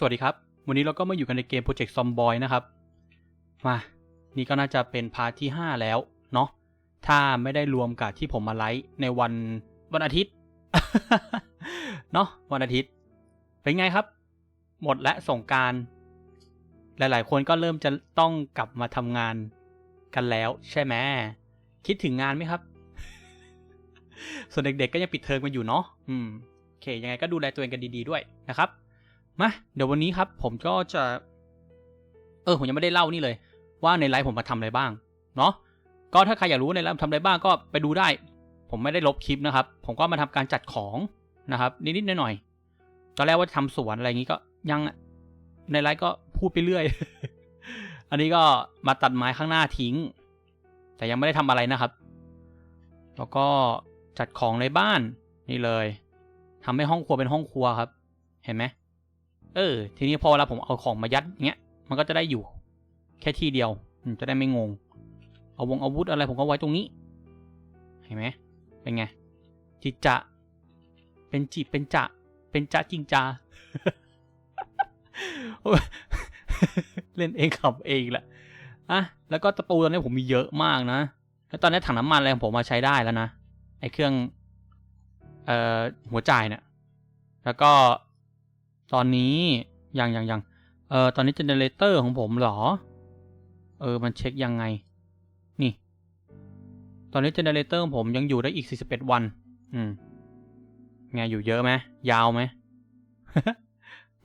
สวัสดีครับ วันนี้เราก็มาอยู่กันในเกม Project Zomboy นะครับ มา นี่ก็น่าจะเป็นพาร์ทที่ 5 แล้ว เนาะ ถ้าไม่ได้รวมกับที่ผมมาไลฟ์ในวันวันอาทิตย์ เนาะวันอาทิตย์ เป็นไงครับ หมดและส่งการ หลายๆ คนก็เริ่มจะต้องกลับมาทำงานกันแล้ว ใช่ไหม คิดถึงงานไหมครับ ส่วนเด็กๆ ก็ยังปิดเทอมกันอยู่เนาะ อืม โอเค ยังไงก็ดูแลตัวเองกันดี ๆ ด้วยนะครับ มาเดี๋ยววันนี้ครับผมก็จะ เออผมยังไม่ได้เล่านี่เลย ว่าในไลฟ์ผมมาทำอะไรบ้างเนาะก็ถ้าใครอยากรู้ในไลฟ์ทำอะไรบ้างก็ไปดูได้ ผมไม่ได้ลบคลิปนะครับ ผมก็มาทำการจัดของนะครับ นิดๆหน่อยๆตอนแรกว่าจะทำสวนอะไรอย่างนี้ก็ยังในไลฟ์ก็พูดไปเรื่อย อันนี้ก็มาตัดไม้ข้างหน้าทิ้ง แต่ยังไม่ได้ทำอะไรนะครับ แล้วก็จัดของในบ้านนี่เลยทำให้ห้องครัวเป็นห้องครัวครับ เห็นไหม เออ ทีนี้พอเวลาผมเอาของมายัดเงี้ย มันก็จะได้อยู่ แค่ที่เดียวจะได้ไม่งง เอาวงอาวุธอะไรผมก็ไว้ตรงนี้ เห็นไหมเป็นไง จิจะ เป็นจิเป็นจะ เป็นจะจริงจา เล่นเองขับเองแหละอะแล้วก็ตะปูตอนนี้ผมมีเยอะมากนะ แล้วตอนนี้ถังน้ำมันอะไรของผมมาใช้ได้แล้วนะ ไอ้เครื่อง เอ่อ หัวจ่ายเนี่ย แล้วก็ ตอนนี้ยังยังยังเออตอนนี้เจเนเรเตอร์ของผมหรอ เออ มันเช็คยังไง นี่ ตอนนี้เจเนเรเตอร์ของผมยังอยู่ได้อีก 41 วัน อืมไงอยู่เยอะไหมยาวไหม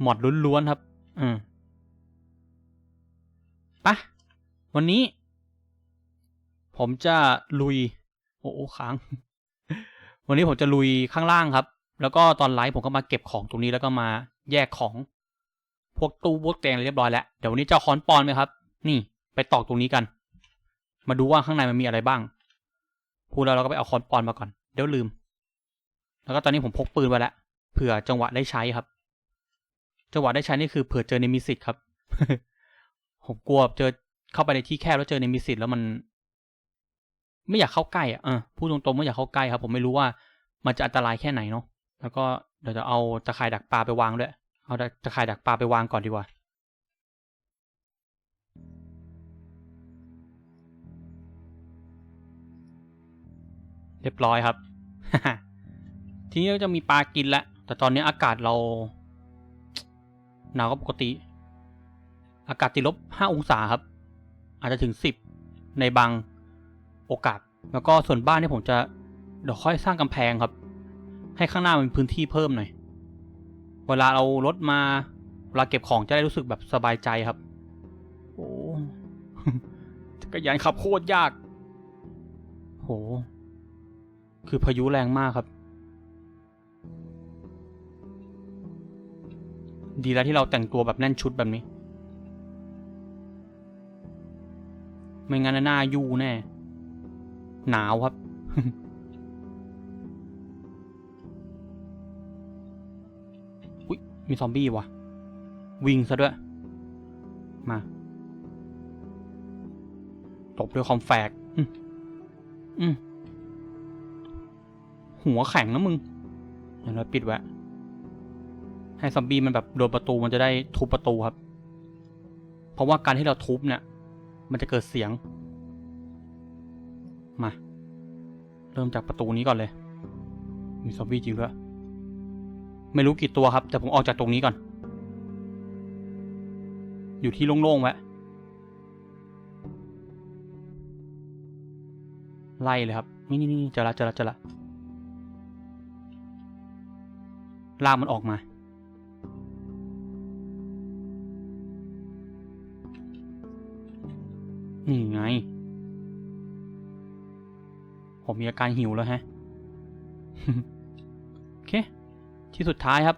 หมดล้วนๆครับ อืมปะวันนี้ ผมจะลุย โอ้ค้าง วันนี้ผมจะลุยข้างล่างครับ แล้วก็ตอนไลฟ์ผมก็มาเก็บของตรงนี้แล้วก็มา แยกของ พวกตู้พวกเตียงเรียบร้อยแล้ว เดี๋ยววันนี้จะเอาค้อนปอนไหมครับ นี่ไปตอกตรงนี้กัน มาดูว่าข้างในมันมีอะไรบ้าง พูดแล้วเราก็ไปเอาค้อนปอนมาก่อน เดี๋ยวลืม แล้วก็ตอนนี้ผมพกปืนไว้แล้ว เผื่อจังหวะได้ใช้ครับ จังหวะได้ใช้นี่คือเผื่อเจอเนมิสิตครับ ผมกลัวเจอเข้าไปในที่แคบแล้วเจอเนมิสิตแล้วมัน ไม่อยากเข้าใกล้อะ เออพูดตรงๆไม่อยากเข้าใกล้ครับ ผมไม่รู้ว่ามันจะอันตรายแค่ไหนเนาะ แล้วก็ เดี๋ยวจะเอาตะข่ายดักปลาไปวางด้วย เอาตะข่ายดักปลาไปวางก่อนดีกว่า เรียบร้อยครับ ทีนี้ก็จะมีปลากินแล้วแต่ตอนนี้อากาศเราหนาวก็ปกติ อากาศติดลบห้าองศาครับ อาจจะถึงสิบในบางโอกาส แล้วก็ส่วนบ้านที่ผมจะเดี๋ยวค่อยสร้างกำแพงครับ ให้ข้างหน้ามันพื้นที่เพิ่มหน่อย เวลาเรารถมา เวลาเก็บของจะได้รู้สึกแบบสบายใจครับ โอ้จักรยานขับโคตรยาก โห คือพายุแรงมากครับ ดีแล้วที่เราแต่งตัวแบบแน่นชุดแบบนี้ ไม่งั้นหน้ายู่แน่ หนาวครับ มีซอมบี้วะวิ่งซะด้วย มาตบด้วยคอมแฟกอืมหัวแข็งนะมึงอย่างน้อยปิดไว้ให้ซอมบี้มันแบบโดนประตูมันจะได้ทุบประตูครับ เพราะว่าการที่เราทุบเนี่ย มันจะเกิดเสียง มา เริ่มจากประตูนี้ก่อนเลย มีซอมบี้จริงด้วย ไม่รู้กี่ตัวครับ แต่ผมออกจากตรงนี้ก่อน อยู่ที่โล่งๆไว้ไล่เลยครับ นี่นี่นี่เจอละเจอละเจอละลากมันออกมา นี่ไง ผมมีอาการหิวแล้วฮะ ที่สุดท้ายครับ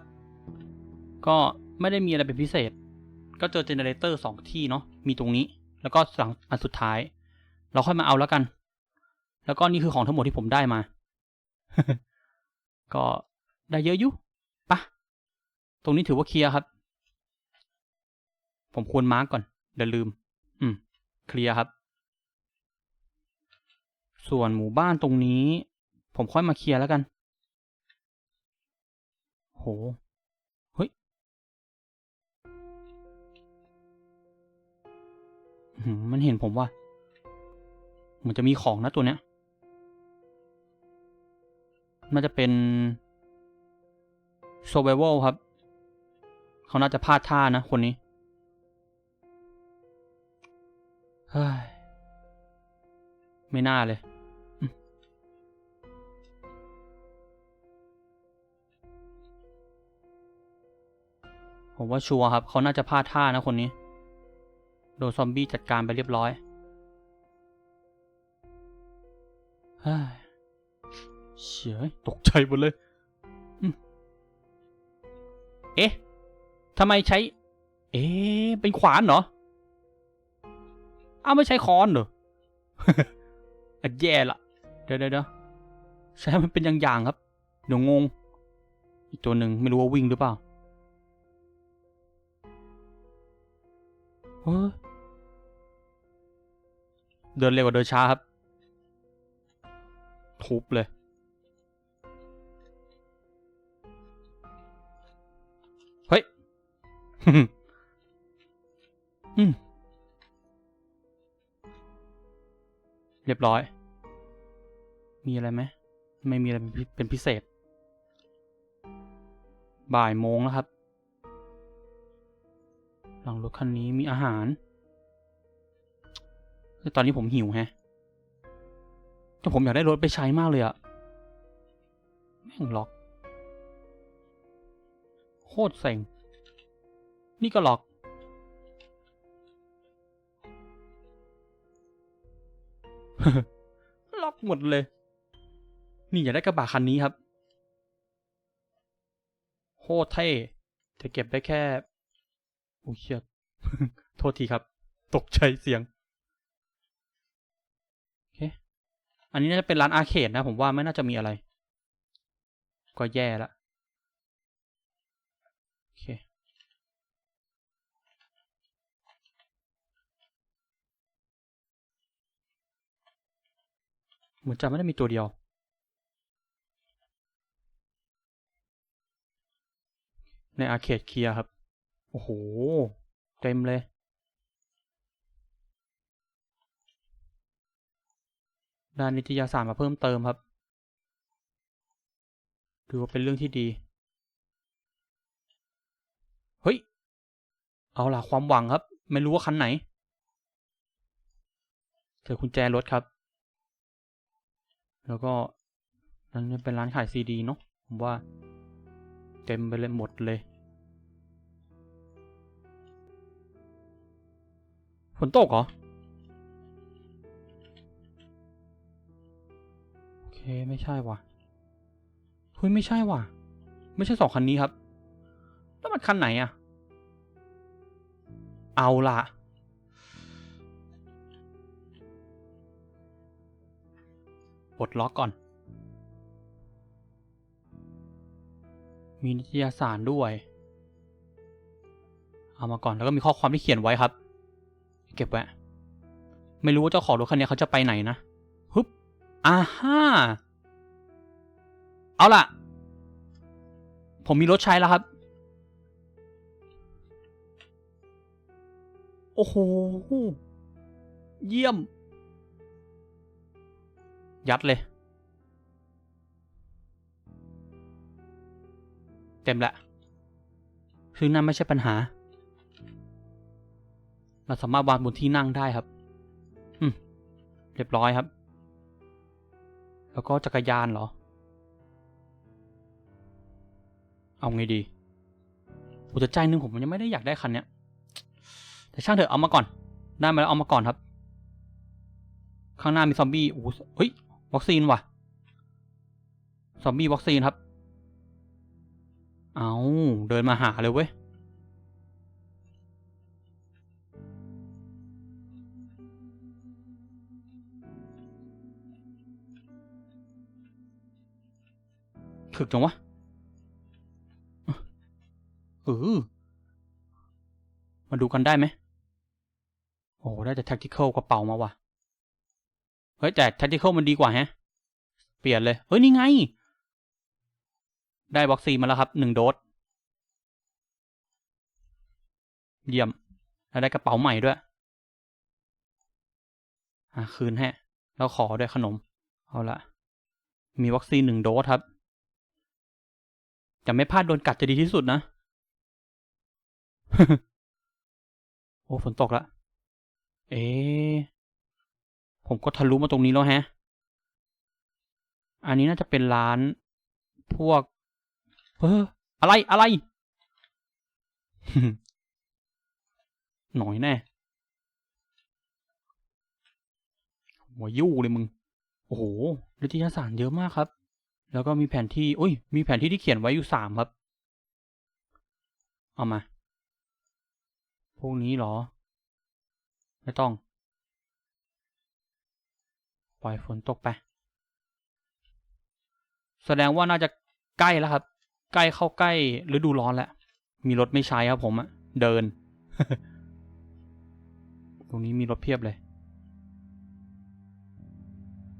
ก็ไม่ได้มีอะไรเป็นพิเศษ ก็เจอเจเนเรเตอร์สองที่เนาะมีตรงนี้ แล้วก็สั่งอันสุดท้าย เราค่อยมาเอาแล้วกัน แล้วก็นี่คือของทั้งหมดที่ผมได้มา ก็ได้เยอะอยู่ปะตรงนี้ถือว่าเคลียร์ครับ ผมควรมาร์กก่อนเดี๋ยวลืม อืม เคลียร์ครับ ส่วนหมู่บ้านตรงนี้ ผมค่อยมาเคลียร์แล้วกัน โหเฮ้ยมันเห็นผมว่ามันจะมีของนะตัวเนี้ยน่าจะเป็นโซเวลครับ เขาน่าจะพลาดท่านะ คนนี้เฮ้ยไม่น่าเลย ผมว่าชัวร์ครับ เขาน่าจะพลาดท่านะคนนี้ โดนซอมบี้จัดการไปเรียบร้อยเฮ้ยเฉยตกใจหมดเลยอืมเอ๊ะทำไมใช้ เอ๊ะเป็นขวานเหรออ้าวไม่ใช้ค้อนเหรออะแย่ละเดี๋ยวเดี๋ยวเดี๋ยวใช้มันเป็นอย่างๆครับ เดี๋ยวงง อีกตัวหนึ่งไม่รู้ว่าวิ่งหรือเปล่า เดินเร็วกว่าเดินช้าครับ ทุบเลย เฮ้ย อืม เรียบร้อย มีอะไรไหม ไม่มีอะไรเป็นพิเศษ บ่ายโมงแล้วครับ หลังรถคันนี้มีอาหารแต่ตอนนี้ผมหิวแฮะแต่ผมอยากได้รถไปใช้มากเลยอะแม่งล็อก โคตรเซ็ง นี่ก็ล็อก ล็อกหมดเลย นี่อยากได้กระบะคันนี้ครับโคตรเท่จะเก็บได้แค่ โอ้ยเชียโทษทีครับ ตกใจเสียงโอเคอันนี้น่าจะเป็นร้านอาร์เคดนะ ผมว่าไม่น่าจะมีอะไร ก็แย่ละโอเคเหมือนจะไม่ได้มีตัวเดียวในอาร์เคดเคียครับ อ้โห เต็มเลย ด้านนิตยสารมาเพิ่มเติมครับ ถือว่าเป็นเรื่องที่ดี เฮ้ย เอาล่ะความหวังครับ ไม่รู้ว่าคันไหน เจอกุญแจรถครับ แล้วก็นั่นเป็นร้านขายซีดีเนาะผมว่า เต็มไปเลยหมดเลย ฝนตกเหรอ โอเค ไม่ใช่ว่ะเฮ้ยไม่ใช่ว่ะ ไม่ใช่สองคันนี้ครับ แล้วมันคันไหนอะเอาล่ะปลดล็อกก่อน มีนิตยสารด้วย เอามาก่อนแล้วก็มีข้อความที่เขียนไว้ครับ เก็บไว้ ไม่รู้ว่าเจ้าของรถคันนี้เขาจะไปไหนนะฮึบอ่าฮ่าเอาล่ะ ผมมีรถใช้แล้วครับ โอ้โห เยี่ยม ยัดเลย เต็มละซึ่งนั่นไม่ใช่ปัญหา เราสามารถวางบนที่นั่งได้ครับอืมเรียบร้อยครับ แล้วก็จักรยานเหรอ เอาไงดีอุตใจนึงผมยังไม่ได้อยากได้คันเนี้ย แต่ช่างเถอะเอามาก่อน ได้มาแล้วเอามาก่อนครับ ข้างหน้ามีซอมบี้โอ้โหเฮ้ย วัคซีนว่ะ ซอมบี้วัคซีนครับ เอาเดินมาหาเลยเว้ย ถึกจังวะเออมาดูกันได้ไหมโอ้ได้แต่ tactical กระเป๋ามาว่ะ เฮ้ย แต่ tactical มันดีกว่าแฮะ เปลี่ยนเลย เฮ้ย นี่ไง ได้วัคซีนมาแล้วครับหนึ่งโดส เยี่ยม แล้วได้กระเป๋าใหม่ด้วย อะ คืนให้แล้วขอด้วยขนม เอาละมีวัคซีนหนึ่งโดสครับ จะไม่พลาดโดนกัดจะดีที่สุดนะ โอ้ฝนตกละ เอ๊ผมก็ทะลุมาตรงนี้แล้วแฮะ อันนี้น่าจะเป็นร้านพวกเฮ้ออะไรอะไร หน่อยแน่หัวยู่เลยมึง โอ้โหนิตยสารเยอะมากครับ แล้วก็มีแผนที่อุ้ย มีแผนที่ที่เขียนไว้อยู่สามครับ เอามา พวกนี้เหรอ ไม่ต้อง ปล่อยฝนตกไป แสดงว่าน่าจะใกล้แล้วครับ ใกล้เข้าใกล้ฤดูร้อนแล้ว มีรถไม่ใช้ครับผมอะเดิน ตรงนี้มีรถเพียบเลย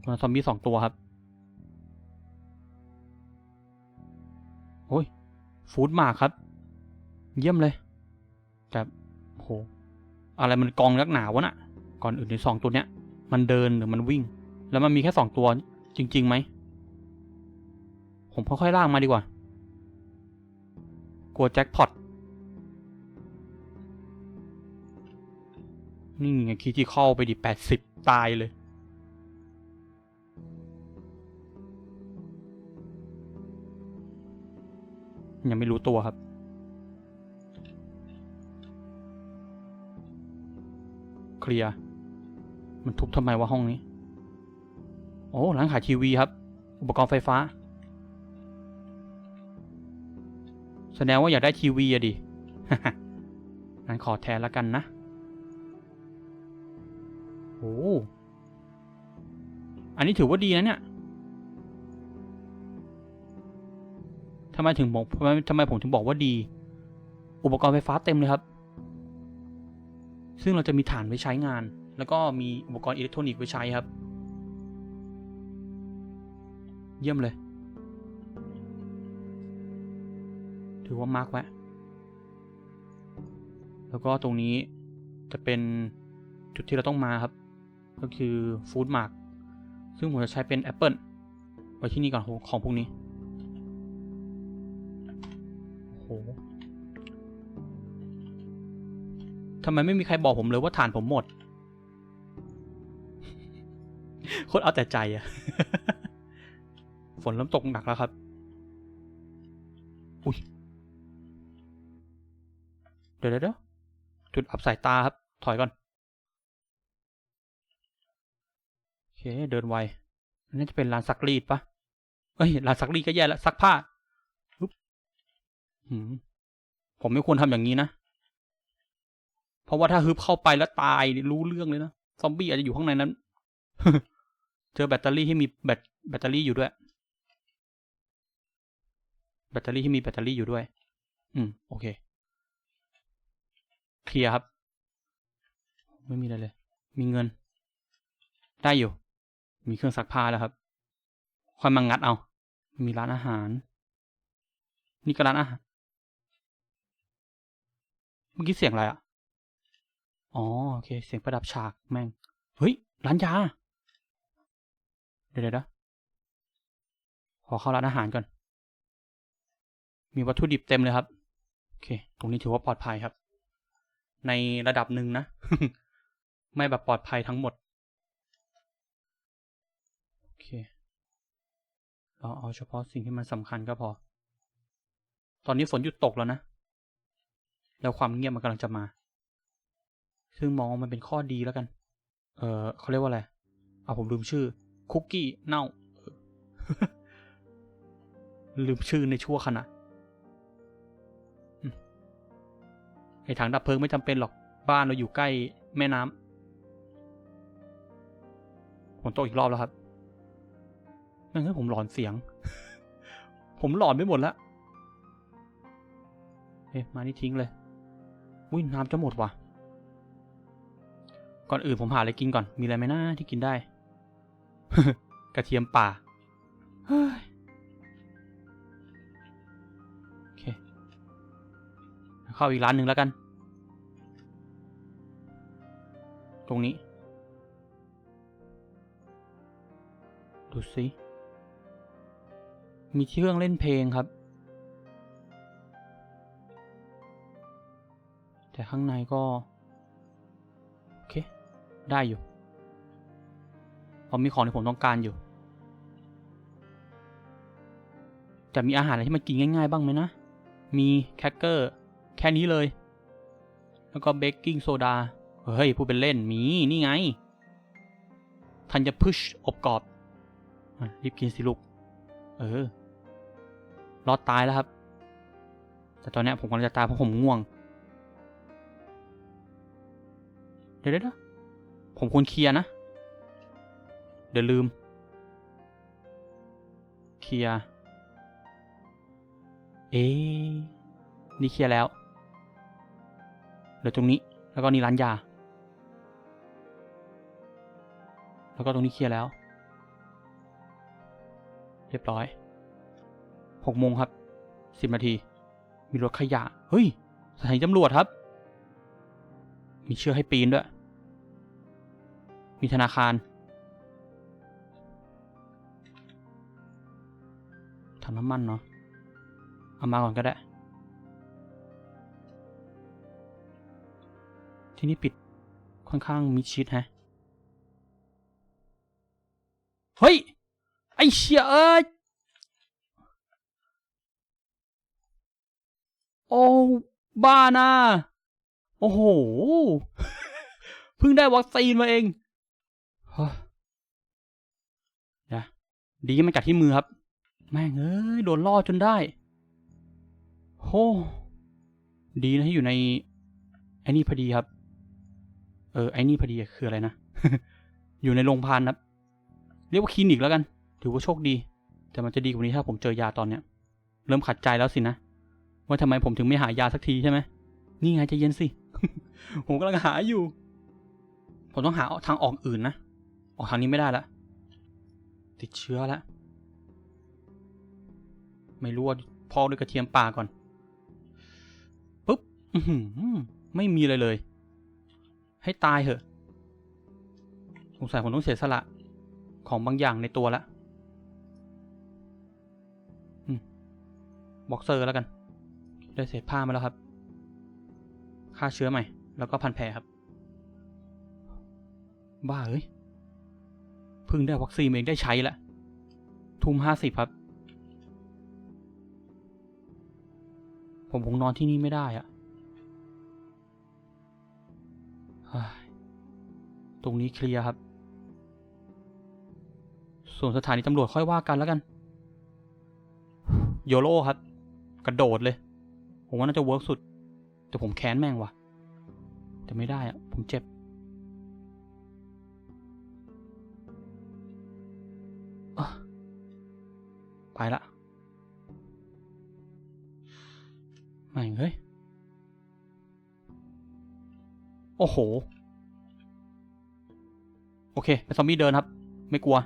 มาซอมบี้สองตัวครับ โอ้ยฟูดมาครับ เยี่ยมเลย แต่โห อะไรมันกองนักหนาวะน่ะ ก่อนอื่นในสองตัวเนี้ย มันเดินหรือมันวิ่ง แล้วมันมีแค่สองตัวจริงๆไหม ผมค่อยๆล่างมาดีกว่า กลัวแจ็คพอต นี่ไงคีย์ที่เข้าไปดิแปดสิบตายเลย ยังไม่รู้ตัวครับ เคลียร์ มันทุบทำไมวะห้องนี้ โอ้ร้านขายทีวีครับ อุปกรณ์ไฟฟ้า แสดงว่าอยากได้ทีวีอะดิงั้นขอแทนล้วกันนะ โอ้ อันนี้ถือว่าดีนะเนี่ย ทำไมถึงบอกทำไมทำไมผมถึงบอกว่าดี อุปกรณ์ไฟฟ้าเต็มเลยครับ ซึ่งเราจะมีฐานไว้ใช้งาน แล้วก็มีอุปกรณ์อิเล็กทรอนิกส์ไว้ใช้ครับ เยี่ยมเลย ถือว่ามาร์กไว้ แล้วก็ตรงนี้จะเป็นจุดที่เราต้องมาครับ ก็คือฟู้ดมาร์กซึ่งผมจะใช้เป็นแอปเปิลไว้ที่นี่ก่อนของพวกนี้ โหทำไมไม่มีใครบอกผมเลยว่าฐานผมหมด โคตรเอาแต่ใจอะฝนเริ่มตกหนักแล้วครับ อุ้ย เดี๋ยวเดี๋ยวจุดอับสายตาครับ ถอยก่อน โอเค เดินไวนนี้จะเป็นร้านซักรีดปะเอ้ยร้านซักรีดก็แย่แล้วซักผ้า ผมไม่ควรทำอย่างนี้นะ เพราะว่าถ้าฮึบเข้าไปแล้วตายรู้เรื่องเลยนะ ซอมบี้อาจจะอยู่ข้างในนั้น เจอแบตเตอรี่ที่มีแบตแบตเตอรี่อยู่ด้วย แบตเตอรี่ที่มีแบตเตอรี่อยู่ด้วย อืม โอเค เคลียร์ครับ ไม่มีอะไรเลย มีเงิน ได้อยู่ มีเครื่องซักผ้าแล้วครับค่อยมางัดเอา มีร้านอาหาร นี่ก็ร้านอาหาร เมื่อกี้เสียงอะไรอะอ๋อโอเค เสียงประดับฉากแม่ง เฮ้ย ร้านยา เดี๋ยวเดี๋ยวขอเข้าร้านอาหารก่อน มีวัตถุดิบเต็มเลยครับ โอเค ตรงนี้ถือว่าปลอดภัยครับ ในระดับหนึ่งนะ ไม่แบบปลอดภัยทั้งหมด โอเค เราเอาเฉพาะสิ่งที่มันสำคัญก็พอ ตอนนี้ฝนหยุดตกแล้วนะ แล้วความเงียบมันกำลังจะมา ซึ่งมองมันเป็นข้อดีแล้วกัน เออเขาเรียกว่าอะไรเอาผมลืมชื่อ คุกกี้เน่า ลืมชื่อในชั่วขณะไอถังดับเพลิงไม่จำเป็นหรอกบ้านเราอยู่ใกล้แม่น้ำฝนตกอีกรอบแล้วครับนั่นคือผมหลอนเสียง ผมหลอนไปหมดแล้วเฮ้ยมานี่ทิ้งเลย อุ้ยน้ำจะหมดว่ะ ก่อนอื่นผมหาอะไรกินก่อน มีอะไรไหมนะที่กินได้ กระเทียมป่าเฮ้ยโอเค เข้าอีกร้านหนึ่งแล้วกัน ตรงนี้ ดูสิ มีเครื่องเล่นเพลงครับ แต่ข้างในก็ โอเค ได้อยู่เพรามีของที่ผมต้องการอยู่ แต่มีอาหารอะไรที่มันกินง่ายๆบ้างไหมนะ มีแคคเกอร์แค่นี้เลย แล้วก็เบกกิ้งโซดา เฮ้ย พูดเป็นเล่น มี นี่ไง ทันจะพุชอบกรอบ รีบกินสิลูก เออ รอดตายแล้วครับ แต่ตอนนี้ผมกำลังจะตายเพราะผมง่วง ดี๋ยวเดี๋ยวเดี๋ยวผมควรเคลียร์นะ เดี๋ยวลืม เคลียร์ เอ๊นี่เคลียร์แล้วเหลือตรงนี้ แล้วก็นี่ร้านยา แล้วก็ตรงนี้เคลียร์แล้ว เรียบร้อยหกโมงครับสิบนาที มีรถขยะ เฮ้ยสถานีตำรวจครับ มีเชือกให้ปีนด้วย มีธนาคารถังน้ำมันเนาะ เอามาก่อนก็ได้ ที่นี่ปิดค่อนข้างมิดชิดฮะ เฮ้ย ไอเชี่ยเอ้ย โอ้บ้านะ โอ้โห เพิ่งได้วัคซีนมาเอง เฮ้ยเดี๋ยวดีมันกัดที่มือครับ แม่งเอ้ยโดนล่อจนได้ โห ดีนะที่อยู่ในไอ้นี่พอดีครับ เออไอ้นี่พอดีคืออะไรนะ อยู่ในโรงพยาบาลครับ เรียกว่าคลินิกแล้วกัน ถือว่าโชคดี แต่มันจะดีกว่านี้ถ้าผมเจอยาตอนเนี้ย เริ่มขัดใจแล้วสินะ ว่าทำไมผมถึงไม่หายาสักทีใช่ไหม นี่ไงใจะเย็นสิ ผมกำลังหาอยู่ ผมต้องหาทางออกอื่นนะ ออกทางนี้ไม่ได้ละ ติดเชื้อแล้วไม่รู้ว่าพอกด้วยกระเทียมป่าก่อนปุ๊บไม่มีเลยเลย ให้ตายเถอะสงสัยผมต้องเสียสละ ของบางอย่างในตัวละบ็อกเซอร์แล้วกัน ได้เศษผ้ามาแล้วครับฆ่าเชื้อใหม่ แล้วก็พันแผลครับ บ้าเอ้ย พิ่งได้วัคซีนเองได้ใช้ละ ทุ่มห้าสิบครับ ผมคงนอนที่นี่ไม่ได้อะตรงนี้เคลียร์ครับ ส่วนสถานีตำรวจค่อยว่ากันแล้วกัน โยโร่ครับ กระโดดเลย ผมว่าน่าจะเวิร์กสุด แต่ผมแค้นแม่งว่ะ แต่ไม่ได้อะผมเจ็บ ไปละไม่เฮ้ย โอ้โห โอเคเป็นซอมบี้เดินครับ ไม่กลัว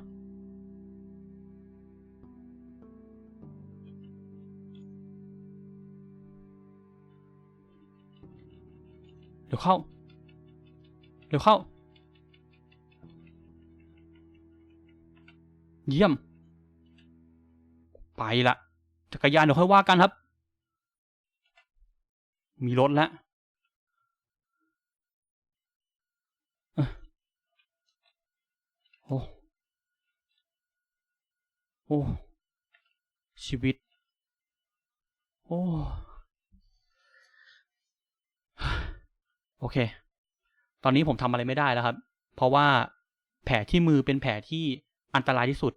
เดี๋ยวเข้า เดี๋ยวเข้า เยี่ยม ไปละจักรยานเดี๋ยวค่อยว่ากันครับ มีรถแล้วโอ้โอ้ชีวิต โอ้ โอเค ตอนนี้ผมทำอะไรไม่ได้แล้วครับ เพราะว่าแผลที่มือเป็นแผลที่อันตรายที่สุด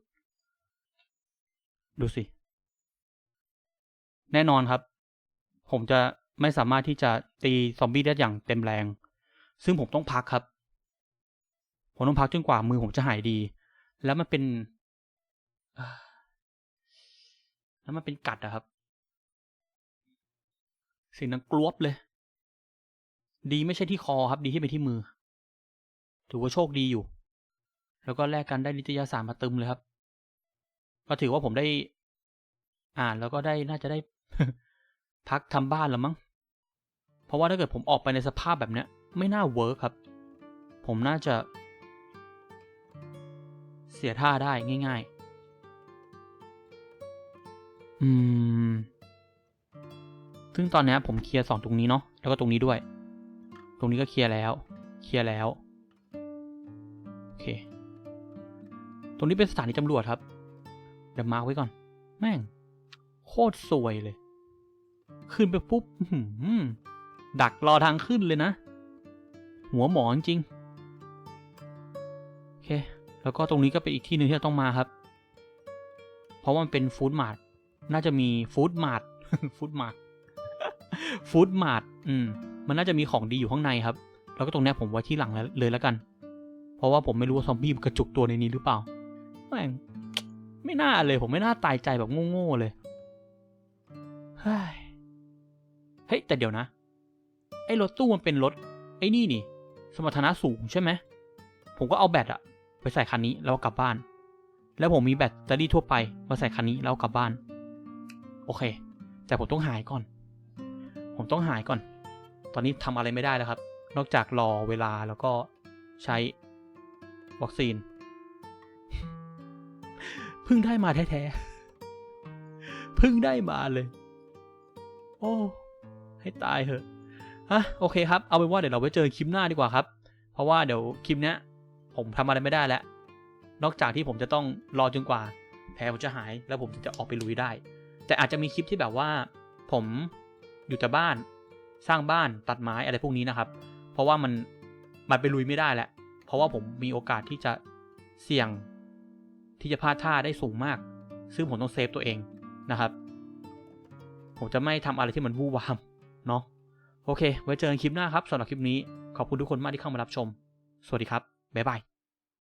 ดูสิ แน่นอนครับ ผมจะไม่สามารถที่จะตีซอมบี้ได้อย่างเต็มแรง ซึ่งผมต้องพักครับ ผมต้องพักจนกว่ามือผมจะหายดี แล้วมันเป็นแล้วมันเป็นกัดอะครับสิ่งนั้นกลวบเลย ดีไม่ใช่ที่คอครับ ดีที่เป็นที่มือ ถือว่าโชคดีอยู่ แล้วก็แลกกันได้นิตยสารมาตึมเลยครับ ก็ถือว่าผมได้อ่านแล้วก็ได้น่าจะได้พักทำบ้านแล้วมั้ง เพราะว่าถ้าเกิดผมออกไปในสภาพแบบเนี้ย ไม่น่าเวิร์คครับ ผมน่าจะ เสียท่าได้ง่าย ๆ อืม ซึ่งตอนนี้ผมเคลียร์สองตรงนี้เนาะ แล้วก็ตรงนี้ด้วย ตรงนี้ก็เคลียร์แล้ว เคลียร์แล้ว โอเค ตรงนี้เป็นสถานีตำรวจครับ เดี๋ยวมาร์กไว้ก่อน แม่ง โคตรสวยเลย ขึ้นไปปุ๊บดักรอทางขึ้นเลยนะ หัวหมอจริงๆโอเค แล้วก็ตรงนี้ก็เป็นอีกที่หนึ่งที่เราต้องมาครับ เพราะว่ามันเป็นฟู้ดมาร์ทน่าจะมีฟู้ดมาร์ทฟู้ดมาร์ทฟู้ดมาร์ทอืม มันน่าจะมีของดีอยู่ข้างในครับ แล้วก็ตรงนี้ผมไว้ที่หลังลเลยแล้วกัน เพราะว่าผมไม่รู้ว่าซอมบี้มันกระจุกตัวในนี้หรือเปล่า แม่ง ไม่น่าเลย ผมไม่น่าตายใจแบบโง่ๆเลย เฮ้ย เฮ้ย แต่เดี๋ยวนะ ไอ้รถตู้มันเป็นรถ ไอ้นี่นี่ สมรรถนะสูงใช่ไหม ผมก็เอาแบตอะไปใส่คันนี้แล้วกลับบ้าน แล้วผมมีแบตเตอรี่ทั่วไปมาใส่คันนี้แล้วกลับบ้าน โอเค แต่ผมต้องหายก่อน ผมต้องหายก่อน ตอนนี้ทำอะไรไม่ได้แล้วครับ นอกจากรอเวลาแล้วก็ใช้วัคซีน เพิ่งได้มาแท้ๆเพิ่งได้มาเลย โอ้ ให้ตายเถอะฮะโอเคครับ เอาเป็นว่าเดี๋ยวเราไว้เจอคลิปหน้าดีกว่าครับ เพราะว่าเดี๋ยวคลิปเนี้ย ผมทำอะไรไม่ได้แล้ว นอกจากที่ผมจะต้องรอจนกว่า แผลผมจะหายแล้วผมจะออกไปลุยได้ แต่อาจจะมีคลิปที่แบบว่า ผมอยู่แต่บ้าน สร้างบ้านตัดไม้อะไรพวกนี้นะครับ เพราะว่ามันมันไปลุยไม่ได้แหละเพราะว่าผมมีโอกาสที่จะเสี่ยง ที่จะพลาดท่าได้สูงมาก ซึ่งผมต้องเซฟตัวเองนะครับ ผมจะไม่ทำอะไรที่มันวู่วามเนาะโอเค ไว้เจอกันคลิปหน้าครับสำหรับคลิปนี้ขอบคุณทุกคนมากที่เข้ามารับชม สวัสดีครับ บ๊ายบาย